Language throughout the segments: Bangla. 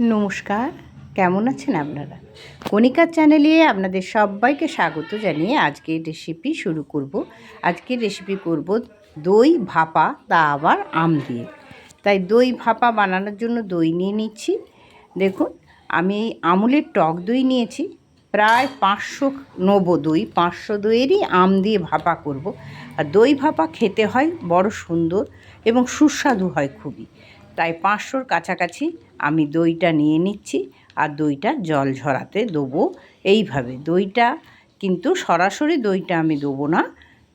নমস্কার, কেমন আছেন আপনারা? কণিকার চ্যানেলে আপনাদের সবাইকে স্বাগত জানিয়ে আজকের রেসিপি শুরু করব। আজকের রেসিপি করব দই ভাপা, তা আবার আম দিয়ে। তাই দই ভাপা বানানোর জন্য দই নিয়ে নিচ্ছি। দেখুন, আমি এই আমুলের টক দই নিয়েছি। প্রায় পাঁচশো নব দই, পাঁচশো দইয়েরই আম দিয়ে ভাপা করব। আর দই ভাপা খেতে হয় বড় সুন্দর এবং সুস্বাদু হয় খুবই। তাই পাঁচশোর কাছাকাছি আমি দইটা নিয়ে নিচ্ছি আর দইটা জল ঝরাতে দেবো। এইভাবে দইটা কিন্তু সরাসরি দইটা আমি দেবো না।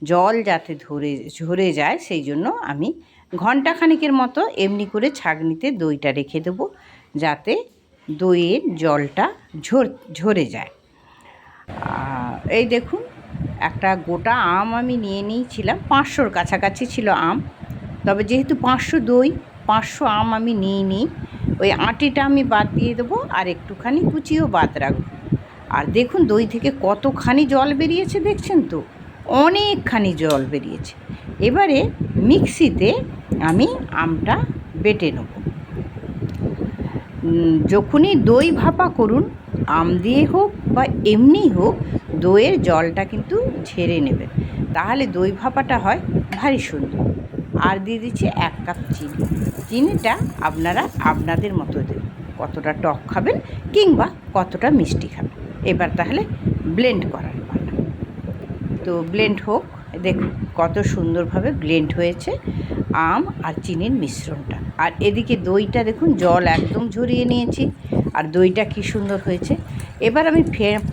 জল যাতে ধরে, ঝরে যায় সেই জন্য আমি ঘন্টাখানিকের মতো এমনি করে ছাগনিতে দইটা রেখে দেবো যাতে দইয়ের জলটা ঝর, ঝরে যায়। এই দেখুন একটা গোটা আম আমি নিয়ে নিয়েছিলাম। পাঁচশোর কাছাকাছি ছিল আম। তবে যেহেতু পাঁচশো দই পাঁচশো আম আমি নিই নিই। ওই আটিটা আমি বাদ দিয়ে দেবো আর একটুখানি কুচিও বাদ রাখব। আর দেখুন দই থেকে কতখানি জল বেরিয়েছে, দেখছেন তো? অনেকখানি জল বেরিয়েছে। এবারে মিক্সিতে আমি আমটা বেটে নেব। যখনই দই ভাপা করুন, আম দিয়ে হোক বা এমনি হোক, দইয়ের জলটা কিন্তু ঝেড়ে নেবেন। তাহলে দই ভাপাটা হয় ভারী সুন্দর। আর দিয়ে দিচ্ছি এক কাপ চিনি। চিনিটা আপনারা আপনাদের মতো দেবেন, কতটা টক খাবেন কিংবা কতটা মিষ্টি খাবেন। এবার তাহলে ব্লেন্ড করার পালা। তো ব্লেন্ড হোক, দেখুন কত সুন্দরভাবে ব্লেন্ড হয়েছে আম আর চিনির মিশ্রণটা। আর এদিকে দইটা দেখুন, জল একদম ঝরিয়ে নিয়েছি, আর দইটা কি সুন্দর হয়েছে। এবার আমি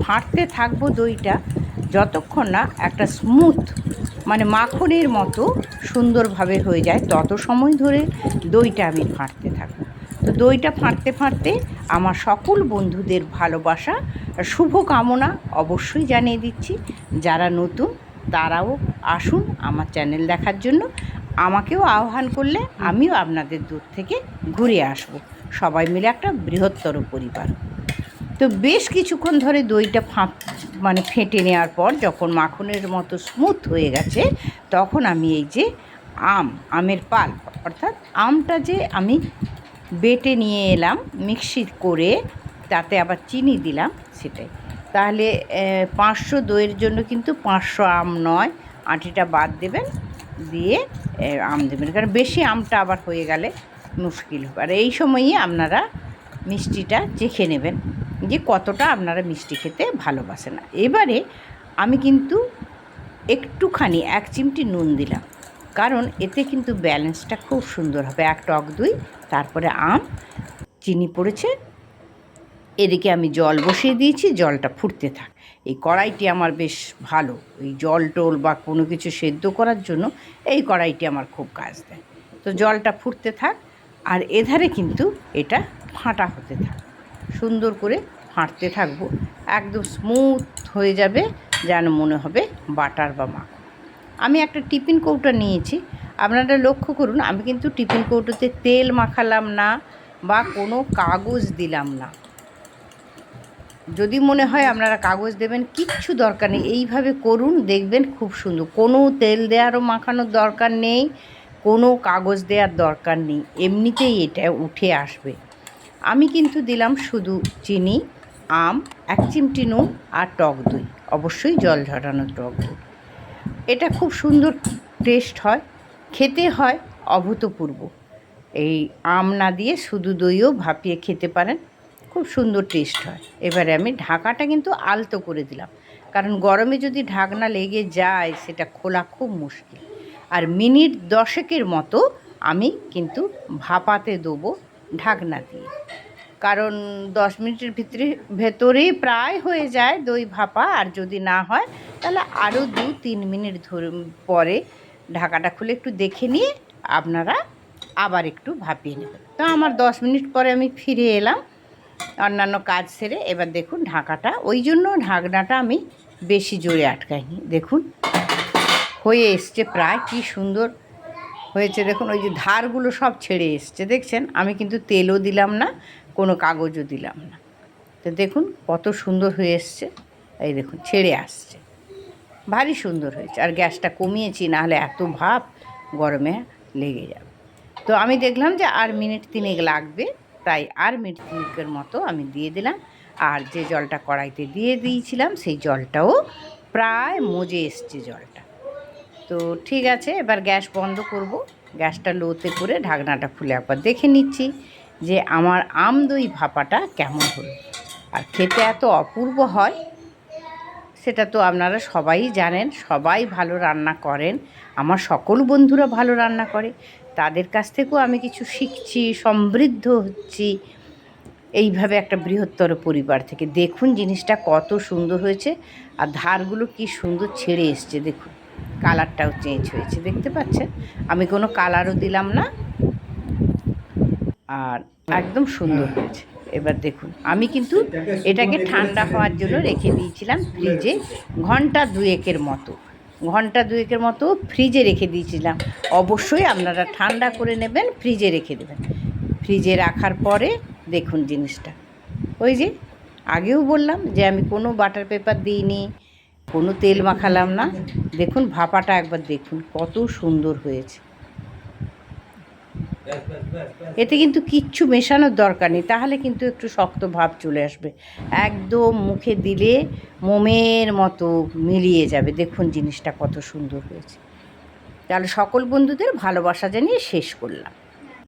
ফাটতে থাকব দইটা যতক্ষণ না একটা স্মুথ মানে মাখনের মতো সুন্দরভাবে হয়ে যায়। তত সময় ধরে দইটা আমি ফাটতে থাকব। তো দইটা ফাঁটতে ফাঁটতে আমার সকল বন্ধুদের ভালোবাসা আর শুভ কামনা অবশ্যই জানিয়ে দিচ্ছি। যারা নতুন, তারাও আসুন আমার চ্যানেল দেখার জন্য। আমাকেও আহ্বান করলে আমিও আপনাদের দূর থেকে ঘুরে আসব। সবাই মিলে একটা বৃহত্তর পরিবার। তো বেশ কিছুক্ষণ ধরে দইটা ফাঁপ মানে ফেটে নেওয়ার পর যখন মাখনের মতো স্মুথ হয়ে গেছে, তখন আমি এই যে আম, আমের পাল, অর্থাৎ আমটা যে আমি বেটে নিয়ে এলাম মিক্সি করে তাতে আবার চিনি দিলাম সেটাই। তাহলে পাঁচশো দইয়ের জন্য কিন্তু পাঁচশো আম নয়, আটিটা বাদ দেবেন, দিয়ে আম দেবেন। কারণ বেশি আমটা আবার হয়ে গেলে মুশকিল হবে। আর এই সময়ই আপনারা মিষ্টিটা চেখে নেবেন। যে কতটা আপনারা মিষ্টি খেতে ভালোবাসেন। এবারে আমি কিন্তু একটুখানি এক চিমটি নুন দিলাম, কারণ এতে কিন্তু ব্যালেন্সটা খুব সুন্দর হবে। এক টক দই, তারপরে আম, চিনি পড়েছে। এদিকে আমি জল বসিয়ে দিয়েছি, জলটা ফুটতে থাক। এই কড়াইটি আমার বেশ ভালো, এই জল টোল বা কোনো কিছু সেদ্ধ করার জন্য এই কড়াইটি আমার খুব কাজ দেয়। তো জলটা ফুটতে থাক, আর এধারে কিন্তু এটা ফাঁটা হতে থাক। সুন্দর করে ফাটতে থাকব। একদম স্মুথ হয়ে যাবে, যেন মনে হবে বাটার বা মাখন। আমি একটা টিফিন কৌটা নিয়েছি। আপনারা লক্ষ্য করুন, আমি কিন্তু টিফিন কৌটোতে তেল মাখালাম না বা কোনো কাগজ দিলাম না। যদি মনে হয় আপনারা কাগজ দেবেন, কিচ্ছু দরকার নেই। এইভাবে করুন, দেখবেন খুব সুন্দর। কোনো তেল দেওয়ারও মাখানোর দরকার নেই, কোনো কাগজ দেওয়ার দরকার নেই। এমনিতেই এটা উঠে আসবে। আমি কিন্তু দিলাম শুধু চিনি, আম, এক চিমটি নুন আর টক দই। অবশ্যই জল ঝরানো টক দই। এটা খুব সুন্দর টেস্ট হয়, খেতে হয় অভূতপূর্ব। এই আম না দিয়ে শুধু দইও ভাপিয়ে খেতে পারেন, খুব সুন্দর টেস্ট হয়। এবারে আমি ঢাকাটা কিন্তু আলতো করে দিলাম। কারণ গরমে যদি ঢাকনা লেগে যায়, সেটা খোলা খুব মুশকিল। আর মিনিট দশেকের মতো আমি কিন্তু ভাপাতে দেবো ঢাকনা দিয়ে। কারণ দশ মিনিটের ভিতরে, ভেতরেই প্রায় হয়ে যায় দই ভাপা। আর যদি না হয়, তাহলে আরও দু তিন মিনিট ধরে পরে ঢাকাটা খুলে একটু দেখে নিয়ে আপনারা আবার একটু ভাপিয়ে নেবেন। তো আমার দশ মিনিট পরে আমি ফিরে এলাম, অন্যান্য কাজ সেরে। এবার দেখুন ঢাকাটা, ওই জন্য ঢাকনাটা আমি বেশি জোরে আটকাইনি। দেখুন, হয়ে এসছে প্রায় কি সুন্দর হয়েছে। দেখুন, ওই যে ধারগুলো সব ছেড়ে এসছে। দেখছেন? আমি কিন্তু তেলও দিলাম না, কোনো কাগজও দিলাম না। তো দেখুন, কত সুন্দর হয়ে এসছে। এই দেখুন, ছেড়ে আসছে। ভারী সুন্দর হয়েছে। আর গ্যাসটা কমিয়েছি, নাহলে এত ভাপ গরমে লেগে যাবে। তো আমি দেখলাম যে আর মিনিট তিনেক লাগবে। ওটাই আর মিনিটের মতো আমি দিয়ে দিলাম। আর যে জলটা কড়াইতে দিয়ে দিয়েছিলাম, সেই জলটাও প্রায় মজে এসছে জলটা। তো ঠিক আছে, এবার গ্যাস বন্ধ করব। গ্যাসটা লোতে করে ঢাকনাটা খুলে একবার দেখে নিচ্ছি যে আমার আম দই ভাপাটা কেমন হলো। আর খেতে এত অপূর্ব হয়, সেটা তো আপনারা সবাই জানেন, সবাই ভালো রান্না করেন, আমার সকল বন্ধুরা ভালো রান্না করে, তাদের কাছ থেকেও আমি কিছু শিখছি, সমৃদ্ধ হচ্ছি। এইভাবে একটা বৃহত্তর পরিবার থেকে দেখুন জিনিসটা কত সুন্দর হয়েছে, আর ধারগুলো কি সুন্দর ছেড়ে এসছে, দেখুন। কালারটাও চেঞ্জ হয়েছে, দেখতে পাচ্ছেন? আমি কোনো কালারও দিলাম না। আর একদম সুন্দর হয়েছে। এবার দেখুন, আমি কিন্তু এটাকে ঠান্ডা হওয়ার জন্য রেখে দিয়েছিলাম ফ্রিজে ঘণ্টা দুয়েকের মতো। ঘণ্টা দুয়েকের মতো ফ্রিজে রেখে দিয়েছিলাম। অবশ্যই আপনারা ঠান্ডা করে নেবেন, ফ্রিজে রেখে দেবেন। ফ্রিজে রাখার পরে দেখুন জিনিসটা। ওই যে, আগেও বললাম যে আমি কোনো বাটার পেপার দিইনি কোনো তেল মাখালাম না। দেখুন ভাপাটা একবার দেখুন, কত সুন্দর হয়েছে। এতে কিন্তু কিচ্ছু মেশানোর দরকার নেই, তাহলে কিন্তু একটু শক্ত ভাব চলে আসবে। একদম মুখে দিলে মোমের মতো মিলিয়ে যাবে। দেখুন জিনিসটা কত সুন্দর হয়েছে। তাহলে সকল বন্ধুদের ভালোবাসা জানিয়ে শেষ করলাম।